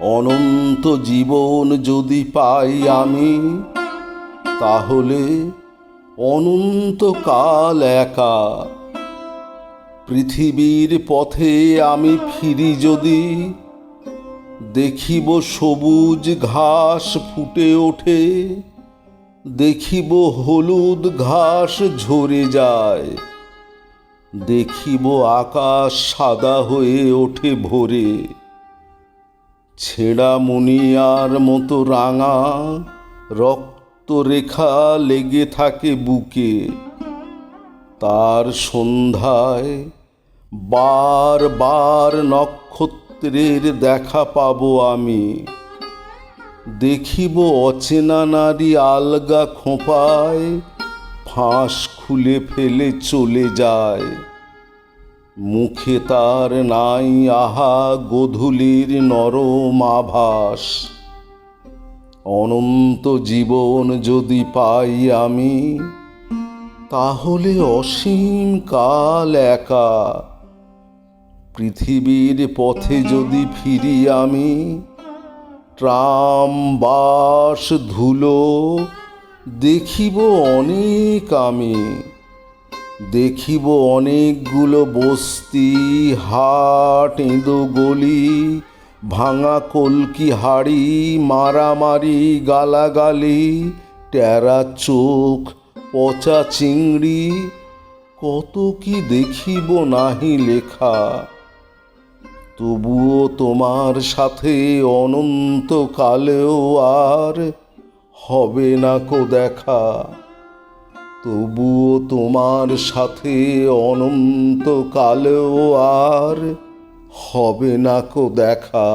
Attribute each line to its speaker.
Speaker 1: অনন্ত জীবন যদি পাই আমি, তাহলে অনন্তকাল একা। পৃথিবীর পথে আমি ফিরি যদি, দেখিব সবুজ ঘাস ফুটে ওঠে, দেখিব হলুদ ঘাস ঝরে যায়, দেখিব আকাশ সাদা হয়ে ওঠে ভোরে। ছেঁড়া মুনিয়ার মতো রাঙা রক্তরেখা লেগে থাকে বুকে। তার সন্ধ্যায় বার বার নক্ষত্রের দেখা পাবো আমি। দেখিব অচেনা নারী আলগা খোঁপায়, ফাঁস খুলে ফেলে চলে যায়। মুখে তার নাই আহা গধূলির নরম আভাস। অনন্ত জীবন যদি পাই আমি, তাহলে অসীম কাল একা। পৃথিবীর পথে যদি ফিরি আমি, ট্রাম বাস ধুলো দেখিব অনেক আমি। দেখিব অনেকগুলো বস্তি, হাট এঁদো গলি, ভাঙা কলকি হাড়ি, মারামারি, গালাগালি টেরা চোখ, পচা চিংড়ি, কত কি দেখিব নাহি লেখা। তবুও তোমার সাথে অনন্তকালেও আর হবে না কো দেখা। তবুও তোমার সাথে অনন্তকালেও আর হবে না কো দেখা।